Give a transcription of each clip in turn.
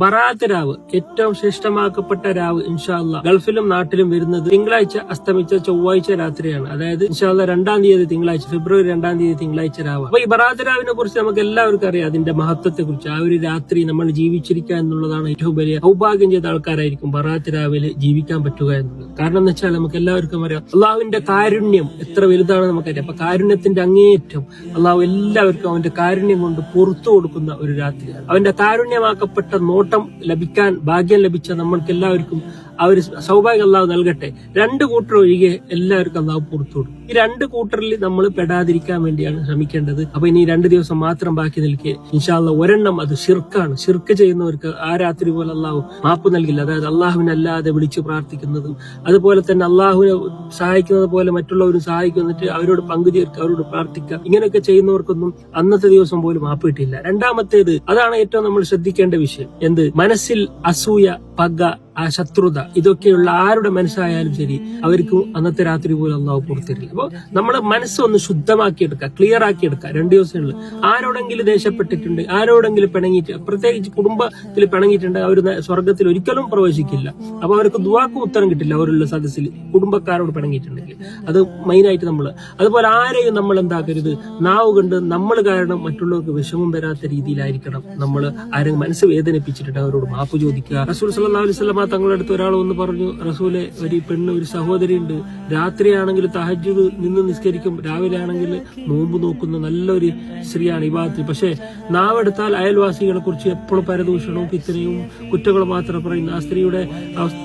ബറാത്ത് രാവ് ഏറ്റവും ശ്രേഷ്ഠമാക്കപ്പെട്ട രാവ് ഇൻഷാല്ല ഗൾഫിലും നാട്ടിലും വരുന്നത് തിങ്കളാഴ്ച അസ്തമിച്ച ചൊവ്വാഴ്ച രാത്രിയാണ്. അതായത് ഇൻഷാല്ല രണ്ടാം തീയതി തിങ്കളാഴ്ച ഫെബ്രുവരി രണ്ടാം തീയതി തിങ്കളാഴ്ച രാവ് അപ്പൊ ഈ ബറാത്ത് രാവിനെ കുറിച്ച് നമുക്ക് എല്ലാവർക്കും അറിയാം. അതിന്റെ മഹത്വത്തെ കുറിച്ച് ആ ഒരു രാത്രി നമ്മൾ ജീവിച്ചിരിക്കുക എന്നുള്ളതാണ് ഏറ്റവും വലിയ സൗഭാഗ്യം ചെയ്ത ആൾക്കാരായിരിക്കും ബറാത്ത് രാവിലെ ജീവിക്കാൻ പറ്റുക എന്നുള്ളത്. കാരണം എന്ന് വെച്ചാൽ നമുക്ക് എല്ലാവർക്കും അറിയാം അള്ളാഹുവിന്റെ കാരുണ്യം എത്ര വലുതാണെന്ന് നമുക്കറിയാം. അപ്പൊ കാരുണ്യത്തിന്റെ അങ്ങേയറ്റം അള്ളാഹു എല്ലാവർക്കും അവന്റെ കാരുണ്യം കൊണ്ട് പുറത്തു കൊടുക്കുന്ന ഒരു രാത്രിയാണ്. അവന്റെ കാരുണ്യമാക്കപ്പെട്ട നോട്ടം ലഭിക്കാൻ ഭാഗ്യം ലഭിച്ച നമ്മൾക്ക് എല്ലാവർക്കും ഒരു സൗഭാഗ്യം അള്ളാഹു നൽകട്ടെ. രണ്ട് കൂട്ടർ ഒഴികെ എല്ലാവർക്കും അള്ളാഹു പുറത്തു കൊടുക്കും. ഈ രണ്ട് കൂട്ടറിൽ നമ്മൾ പെടാതിരിക്കാൻ വേണ്ടിയാണ് ശ്രമിക്കേണ്ടത്. അപ്പൊ ഇനി രണ്ട് ദിവസം മാത്രം ബാക്കി നിൽക്കെ ഇൻഷാല്ല ഒരെണ്ണം അത് ഷിർക്കാണ് ഷിർക്ക് ചെയ്യുന്നവർക്ക് ആ രാത്രി പോലെ അള്ളാഹു മാപ്പ് നൽകില്ല. അതായത് അള്ളാഹുവിനല്ലാതെ വിളിച്ചു പ്രാർത്ഥിക്കുന്നതും അതുപോലെ തന്നെ അള്ളാഹുവിനെ സഹായിക്കുന്നത് പോലെ മറ്റുള്ളവരും സഹായിക്കുന്നിട്ട് അവരോട് പങ്കു പങ്കുചേർക്കുക അവരോട് പ്രാർത്ഥിക്കുക. ഇങ്ങനെയൊക്കെ ചെയ്യുന്നവർക്കൊന്നും അന്നത്തെ ദിവസം പോലും മാപ്പ് കിട്ടിയില്ല. രണ്ടാമത്തേത് അതാണ് ഏറ്റവും നമ്മൾ ശ്രദ്ധിക്കേണ്ട വിഷയം. എന്ത്? മനസ്സിൽ അസൂയ പക ആ ശത്രുത ഇതൊക്കെയുള്ള ആരുടെ മനസ്സായാലും ശരി അവർക്ക് അന്നത്തെ രാത്രി പോലും അള്ളാഹു പുറത്തരില്ല അപ്പൊ നമ്മുടെ മനസ്സൊന്ന് ശുദ്ധമാക്കിയെടുക്കുക ക്ലിയർ ആക്കി എടുക്കുക രണ്ട് ദിവസങ്ങളിൽ ആരോടെങ്കിലും ദേഷ്യപ്പെട്ടിട്ടുണ്ട് ആരോടെങ്കിലും പിണങ്ങിയിട്ട് പ്രത്യേകിച്ച് കുടുംബത്തിൽ പിണങ്ങിയിട്ടുണ്ട് അവർ സ്വർഗത്തിൽ ഒരിക്കലും പ്രവേശിക്കില്ല. അപ്പോൾ അവർക്ക് ദുവാക്കും ഉത്തരം കിട്ടില്ല അവരുള്ള സദസ്സിൽ കുടുംബക്കാരോട് പിണങ്ങിയിട്ടുണ്ടെങ്കിൽ. അത് മെയിനായിട്ട് നമ്മൾ അതുപോലെ ആരെയും നമ്മൾ എന്താക്കരുത്? നാവ് കണ്ട് നമ്മൾ കാരണം മറ്റുള്ളവർക്ക് വിഷമം വരാത്ത രീതിയിലായിരിക്കണം നമ്മൾ ആരെങ്കിലും മനസ്സ് വേദനിപ്പിച്ചിട്ടുണ്ട് അവരോട് മാപ്പ് ചോദിക്കുക. റസൂൽ സല്ലല്ലാഹു അലൈഹി വസല്ലമ തങ്ങളുടെ അടുത്ത് ഒരാൾ ഒന്ന് പറഞ്ഞു റസൂലെ ഒരു പെണ്ണ് ഒരു സഹോദരി ഉണ്ട് രാത്രിയാണെങ്കിൽ തഹജ്ജുദ് നിന്ന് നിസ്കരിക്കും. രാവിലെ ആണെങ്കിൽ നോമ്പ് നോക്കുന്ന നല്ലൊരു സ്ത്രീയാണ് ഭാഗത്ത് പക്ഷേ നാവെടുത്താൽ അയൽവാസികളെ കുറിച്ച് എപ്പോഴും പരദൂഷണവും പിത്തനയും കുറ്റങ്ങളും മാത്രം പറയുന്നു. ആ സ്ത്രീയുടെ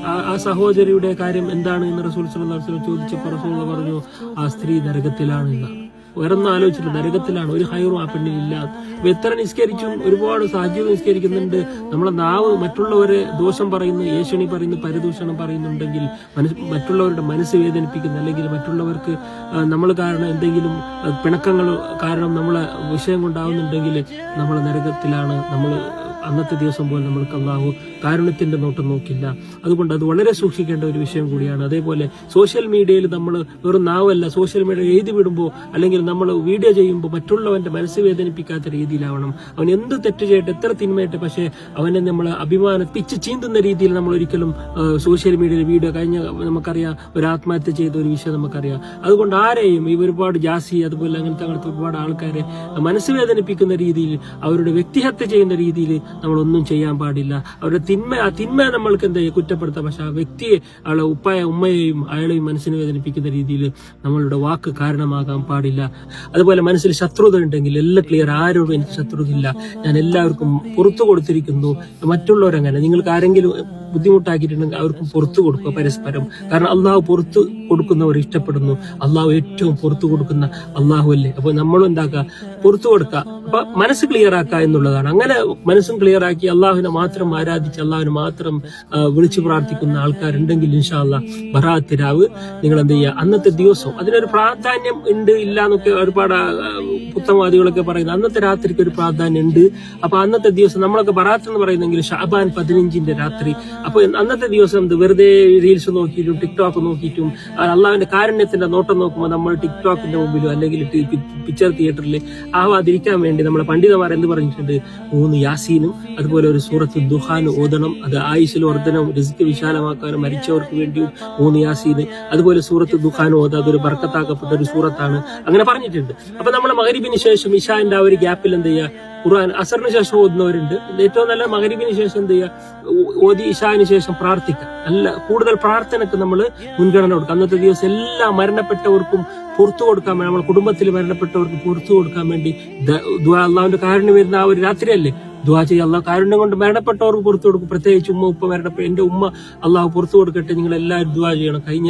ആ- സഹോദരിയുടെ കാര്യം എന്താണ് എന്ന് റസൂൽ വസല്ലം ചോദിച്ചപ്പോൾ റസൂൽ പറഞ്ഞു ആ സ്ത്രീ നരകത്തിലാണ് എന്നാണ് വേറൊന്നും ആലോചിച്ചില്ല. നരകത്തിലാണ് ഒരു ഹൈറും ആ പെണ്ണിനില്ല അപ്പൊ എത്ര നിസ്കരിച്ചും ഒരുപാട് സാഹചര്യം നിസ്കരിക്കുന്നുണ്ട്. നമ്മളെ നാവ് മറ്റുള്ളവരെ ദോഷം പറയുന്നു ഏഷണി പറയുന്നു പരിദൂഷണം പറയുന്നുണ്ടെങ്കിൽ മറ്റുള്ളവരുടെ മനസ്സ് വേദനിപ്പിക്കുന്നു. അല്ലെങ്കിൽ മറ്റുള്ളവർക്ക് നമ്മൾ കാരണം എന്തെങ്കിലും പിണക്കങ്ങൾ കാരണം നമ്മളെ വിഷയം കൊണ്ടാവുന്നുണ്ടെങ്കിൽ നമ്മൾ നരകത്തിലാണ്. നമ്മൾ അന്നത്തെ ദിവസം പോലെ നമ്മൾക്ക് അള്ളാഹു കാരുണ്യത്തിന്റെ നോട്ടം നോക്കില്ല. അതുകൊണ്ട് അത് വളരെ സൂക്ഷിക്കേണ്ട ഒരു വിഷയം കൂടിയാണ്. അതേപോലെ സോഷ്യൽ മീഡിയയിൽ നമ്മൾ വെറും നാവല്ല സോഷ്യൽ മീഡിയ എഴുതി വിടുമ്പോൾ അല്ലെങ്കിൽ നമ്മൾ വീഡിയോ ചെയ്യുമ്പോൾ മറ്റുള്ളവന്റെ മനസ്സ് വേദനിപ്പിക്കാത്ത രീതിയിലാവണം. അവൻ എന്ത് തെറ്റ് ചെയ്യട്ടെ എത്ര തിന്മയട്ടെ പക്ഷേ അവനെ നമ്മൾ അഭിമാനം പിച്ച് ചീന്തുന്ന രീതിയിൽ നമ്മൾ ഒരിക്കലും സോഷ്യൽ മീഡിയയിൽ വീഡിയോ കഴിഞ്ഞ നമുക്കറിയാം ഒരു ആത്മഹത്യ ചെയ്ത ഒരു വിഷയം നമുക്കറിയാം. അതുകൊണ്ട് ആരെയും ഈ ഒരുപാട് ജാസി അതുപോലെ അങ്ങനത്തെ അങ്ങനത്തെ ഒരുപാട് ആൾക്കാരെ മനസ്സ് വേദനിപ്പിക്കുന്ന രീതിയിൽ അവരുടെ വ്യക്തിഹത്യ ചെയ്യുന്ന രീതിയിൽ നമ്മളൊന്നും ചെയ്യാൻ പാടില്ല. അവരുടെ തിന്മ ആ തിന്മ നമ്മൾക്ക് എന്താ കുറ്റപ്പെടുത്താം പക്ഷെ ആ വ്യക്തിയെ അവളെ ഉപ്പായ ഉമ്മയെയും അയാളെയും മനസ്സിനെ വേദനിപ്പിക്കുന്ന രീതിയിൽ നമ്മളുടെ വാക്ക് കാരണമാകാൻ പാടില്ല. അതുപോലെ മനസ്സിൽ ശത്രുത ഉണ്ടെങ്കിൽ എല്ലാം ക്ലിയർ ആരോടും എനിക്ക് ശത്രുത ഇല്ല. ഞാൻ എല്ലാവർക്കും പുറത്തു കൊടുത്തിരിക്കുന്നു. മറ്റുള്ളവരങ്ങനെ. നിങ്ങൾക്ക് ആരെങ്കിലും ബുദ്ധിമുട്ടാക്കിയിട്ടുണ്ടെങ്കിൽ അവർക്കും പുറത്തു കൊടുക്കുക പരസ്പരം. കാരണം അള്ളാഹു പുറത്തു കൊടുക്കുന്നവർ ഇഷ്ടപ്പെടുന്നു. അള്ളാഹു ഏറ്റവും പുറത്തു കൊടുക്കുന്ന അള്ളാഹു അല്ലേ? അപ്പൊ നമ്മളും എന്താക്കുക? പുറത്തു കൊടുക്കുക. അപ്പൊ മനസ്സ് ക്ലിയർ ആക്കുക എന്നുള്ളതാണ്. അങ്ങനെ മനസ്സും ക്ലിയർ ആക്കി അള്ളാഹുവിനെ മാത്രം ആരാധിച്ച് അള്ളാഹുവിനെ മാത്രം വിളിച്ചു പ്രാർത്ഥിക്കുന്ന ആൾക്കാരുണ്ടെങ്കിൽ ഇൻഷാല്ല ബറാത്ത് രാവ് നിങ്ങൾ എന്ത് ചെയ്യുക? അന്നത്തെ ദിവസം അതിനൊരു പ്രാധാന്യം ഉണ്ട് ഇല്ല എന്നൊക്കെ ഒരുപാട് പുത്തമാദികളൊക്കെ പറയുന്നത് അന്നത്തെ രാത്രിക്ക് ഒരു പ്രാധാന്യം ഉണ്ട്. അപ്പൊ അന്നത്തെ ദിവസം നമ്മളൊക്കെ ബറാത്ത് എന്ന് പറയുന്നെങ്കിൽ ഷാബാൻ പതിനഞ്ചിന്റെ രാത്രി അപ്പൊ അന്നത്തെ ദിവസം വെറുതെ റീൽസ് നോക്കിയിട്ടും ടിക്ടോക്ക് നോക്കിയിട്ടും അള്ളാവിന്റെ കാരുണ്യത്തിന്റെ നോട്ടം നോക്കുമ്പോൾ നമ്മൾ ടിക്ടോക്കിന്റെ മുമ്പിലോ അല്ലെങ്കിൽ പിക്ചർ തിയേറ്ററിൽ ആവാതിരിക്കാൻ വേണ്ടി നമ്മളെ പണ്ഡിതമാർ എന്ത് പറഞ്ഞിട്ടുണ്ട്? മൂന്ന് യാസീനും അതുപോലെ ഒരു സൂറത്ത് ദുഹാനും ഓതണം അത് ആയുഷിൽ വർധനവും റിസ്ക് വിശാലമാക്കാനും മരിച്ചവർക്ക് വേണ്ടിയും മൂന്ന് യാസീന് അതുപോലെ സൂറത്ത് ദുഹാനും ഓത അതൊരു ബർക്കത്താക്കപ്പെട്ട ഒരു സൂറത്താണ്. അങ്ങനെ പറഞ്ഞിട്ടുണ്ട്. അപ്പൊ നമ്മൾ മകരിബിന് ശേഷം ഇഷാന്റെ ആ ഒരു ഗ്യാപ്പിൽ എന്ത് ചെയ്യുക? ഖുർആൻ അസറിന് ശേഷം ഓതുന്നവരുണ്ട്. ഏറ്റവും നല്ല മകരിബിന് ശേഷം എന്ത് ചെയ്യുക? ഓതി ഇഷാന് ശേഷം പ്രാർത്ഥിക്കുക. നല്ല കൂടുതൽ പ്രാർത്ഥനക്ക് നമ്മൾ മുൻഗണന കൊടുക്കുക. അന്നത്തെ ദിവസം എല്ലാ മരണപ്പെട്ടവർക്കും പുറത്തു കൊടുക്കാൻ വേണ്ടി നമ്മുടെ കുടുംബത്തിൽ മരണപ്പെട്ടവർക്ക് പുറത്തു കൊടുക്കാൻ വേണ്ടി അള്ളാഹുവിന്റെ കാരുണ്യം വരുന്ന ആ ഒരു രാത്രിയല്ലേ? ദുവാ ചെയ്യുക അള്ളാഹ് കാരുണ്യം കൊണ്ട് മരണപ്പെട്ടവർക്ക് പുറത്തു കൊടുക്കും. പ്രത്യേകിച്ച് ഉമ്മ ഉപ്പ മരണപ്പെട്ട എന്റെ ഉമ്മ അള്ളാഹു പുറത്തു കൊടുക്കട്ടെ നിങ്ങൾ എല്ലാവരും ദുവാ ചെയ്യണം. കഴിഞ്ഞ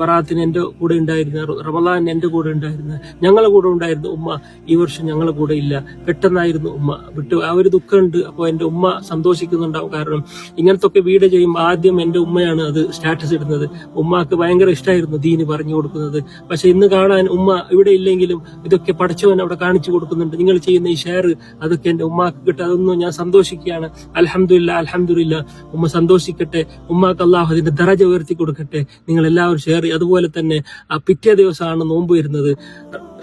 പറാത്തിന് എന്റെ കൂടെ ഉണ്ടായിരുന്ന റമലാൻ എന്റെ കൂടെ ഉണ്ടായിരുന്ന ഞങ്ങളെ കൂടെ ഉണ്ടായിരുന്ന ഉമ്മ ഈ വർഷം ഞങ്ങളെ കൂടെ ഇല്ല. പെട്ടെന്നായിരുന്നു ഉമ്മ വിട്ടു. ആ ഒരു ദുഃഖമുണ്ട്. അപ്പോൾ എന്റെ ഉമ്മ സന്തോഷിക്കുന്നുണ്ടാവും. കാരണം ഇങ്ങനത്തെ ഒക്കെ വീട് ചെയ്യുമ്പോൾ ആദ്യം എന്റെ ഉമ്മയാണ് അത് സ്റ്റാറ്റസ് ഇടുന്നത്. ഉമ്മാക്ക് ഭയങ്കര ഇഷ്ടമായിരുന്നു ദീന് പറഞ്ഞു കൊടുക്കുന്നത്. പക്ഷെ ഇന്ന് കാണാൻ ഉമ്മ ഇവിടെ ഇല്ലെങ്കിലും ഇതൊക്കെ പഠിച്ചവൻ അവിടെ കാണിച്ചു കൊടുക്കുന്നുണ്ട്. നിങ്ങൾ ചെയ്യുന്ന ഈ ഷെയർ അതൊക്കെ എന്റെ ഉമ്മാക്ക് കിട്ടും. അതൊന്നും ഞാൻ സന്തോഷിക്കുകയാണ്. അലഹമില്ല അലഹമില്ല ഉമ്മ സന്തോഷിക്കട്ടെ. ഉമ്മാക്ക് അള്ളാഹു അതിന്റെ ദറജ ഉയർത്തി കൊടുക്കട്ടെ. നിങ്ങൾ എല്ലാവരും ഷെയർ അതുപോലെ തന്നെ പിറ്റേ ദിവസമാണ് നോമ്പ് വരുന്നത്.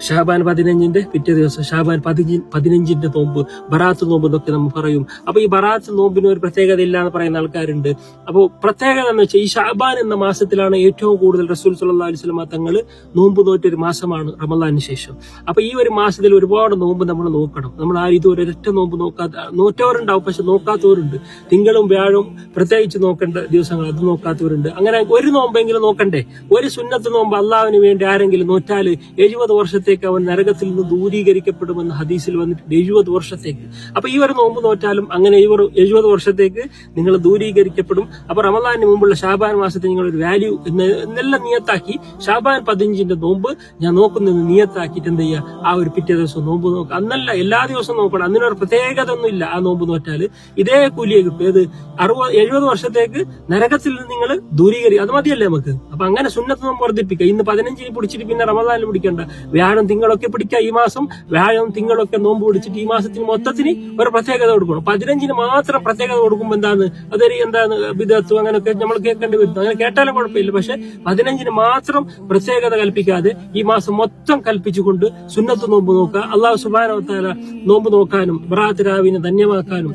ഷാബാൻ പതിനഞ്ചിന്റെ പിറ്റേ ദിവസം ഷാബാൻ പതിനഞ്ച് പതിനഞ്ചിന്റെ നോമ്പ് ബറാത്ത് നോമ്പ് എന്നൊക്കെ നമ്മൾ പറയും. അപ്പൊ ഈ ബറാത്ത് നോമ്പിന് ഒരു പ്രത്യേകത ഇല്ല എന്ന് പറയുന്ന ആൾക്കാരുണ്ട്. അപ്പോൾ പ്രത്യേകത എന്ന് വെച്ചാൽ ഈ ഷാബാൻ എന്ന മാസത്തിലാണ് ഏറ്റവും കൂടുതൽ റസൂൽ സല്ലല്ലാഹു അലൈഹി വസല്ലമ തങ്ങൾ നോമ്പ് നോറ്റൊരു മാസമാണ് റമദാനിന് ശേഷം. അപ്പൊ ഈ ഒരു മാസത്തിൽ ഒരുപാട് നോമ്പ് നമ്മൾ നോക്കണം. നമ്മൾ ആ ഇത് ഒരൊറ്റ നോമ്പ് നോക്കാത്ത നോറ്റവരുണ്ടാവും പക്ഷെ നോക്കാത്തവരുണ്ട്. തിങ്കളും വ്യാഴവും പ്രത്യേകിച്ച് നോക്കേണ്ട ദിവസങ്ങൾ അത് നോക്കാത്തവരുണ്ട്. അങ്ങനെ ഒരു നോമ്പെങ്കിലും നോക്കണ്ടേ? ഒരു സുന്നത്ത് നോമ്പ് അള്ളാവിന് വേണ്ടി ആരെങ്കിലും നോറ്റാൽ എഴുപത് വർഷത്തേക്ക് അവൻ നരകത്തിൽ നിന്ന് ദൂരീകരിക്കപ്പെടുമെന്ന് ഹദീസിൽ വന്നിട്ട് എഴുപത് വർഷത്തേക്ക്. അപ്പൊ ഈ ഒരു നോമ്പ് നോറ്റാലും അങ്ങനെ എഴുപത് എഴുപത് വർഷത്തേക്ക് നിങ്ങൾ ദൂരീകരിക്കപ്പെടും. അപ്പൊ റമദാനിന് മുമ്പുള്ള ഷാബാൻ മാസത്തെ നിങ്ങൾ ഒരു വാല്യൂ എന്നെല്ലാം നിയത്താക്കി. ഷാബാൻ പതിനഞ്ചിന്റെ നോമ്പ് ഞാൻ നോക്കുന്നത് നിയത്താക്കിയിട്ട് എന്ത് ചെയ്യുക ആ ഒരു പിറ്റേ ദിവസം നോമ്പ് നോക്കുക അന്നല്ല എല്ലാ ദിവസവും നോക്കണം. അതിനൊരു പ്രത്യേകത ഒന്നും ഇല്ല ആ നോമ്പ് നോറ്റാൽ ഇതേ കൂലിയെ കിട്ടും. ഏത്? അറുപത് എഴുപത് വർഷത്തേക്ക് നരകത്തിൽ നിന്ന് നിങ്ങൾ ദൂരീകരിക്കും. അത് മതിയല്ലേ നമുക്ക്? അപ്പൊ അങ്ങനെ സുന്നത്ത് നോമ്പ് വർദ്ധിപ്പിക്കുക. ഇന്ന് പതിനഞ്ചിന് പിടിച്ചിട്ട് പിന്നെ റമദാനിൽ പിടിക്കണ്ട. വ്യാഴം തിങ്കളൊക്കെ പിടിക്കുക ഈ മാസം. വ്യാഴം തിങ്കളൊക്കെ നോമ്പ് പിടിച്ചിട്ട് ഈ മാസത്തിന് മൊത്തത്തിന് ഒരു പ്രത്യേകത കൊടുക്കണം. പതിനഞ്ചിന് മാത്രം പ്രത്യേകത കൊടുക്കുമ്പോൾ എന്താണ്? അതൊരു എന്താണ് വിധത്വം അങ്ങനെയൊക്കെ നമ്മൾ കേൾക്കേണ്ടി വരുന്നത് അങ്ങനെ കേട്ടാലും കുഴപ്പമില്ല. പക്ഷെ പതിനഞ്ചിന് മാത്രം പ്രത്യേകത കൽപ്പിക്കാതെ ഈ മാസം മൊത്തം കൽപ്പിച്ചുകൊണ്ട് സുന്നത്ത് നോമ്പ് നോക്കുക. അള്ളാഹു സുബാനവത്താല നോമ്പ് നോക്കാനും ബറാത്ത് രാവിനെ ധന്യമാക്കാനും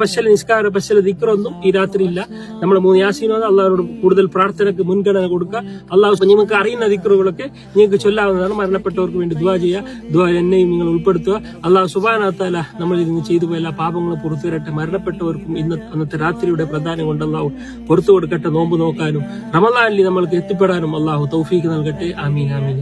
പശല നിസ്കാര പശല ദിക്കറൊന്നും ഈ രാത്രി ഇല്ല നമ്മൾ മൂന്ന് യാസീനോ അള്ളാഹോട് കൂടുതൽ പ്രാർത്ഥനയ്ക്ക് മുൻഗണന കൊടുക്കുക. അള്ളാഹു നിങ്ങൾക്ക് അറിയുന്ന ദിക്കറുകളൊക്കെ നിങ്ങൾക്ക് ചൊല്ലാവുന്നതാണ് മരണപ്പെട്ടവർക്ക് വേണ്ടി ദുവാ ചെയ്യുക. ദുവാ എന്നെയും നിങ്ങൾ ഉൾപ്പെടുത്തുക. അള്ളാഹു സുബാനാത്താല നമ്മൾ ഇതിന് ചെയ്തു പോയ എല്ലാ പാപങ്ങളും പുറത്തു വരട്ടെ മരണപ്പെട്ടവർക്കും ഇന്ന് അന്നത്തെ രാത്രിയുടെ പ്രധാനം കൊണ്ട് അള്ളാഹു പുറത്തു കൊടുക്കട്ടെ. നോമ്പ് നോക്കാനും റമദാനിൽ നമ്മൾക്ക് എത്തിപ്പെടാനും അള്ളാഹു തൗഫീക്ക് നൽകട്ടെ. ആമീൻ ആമീൻ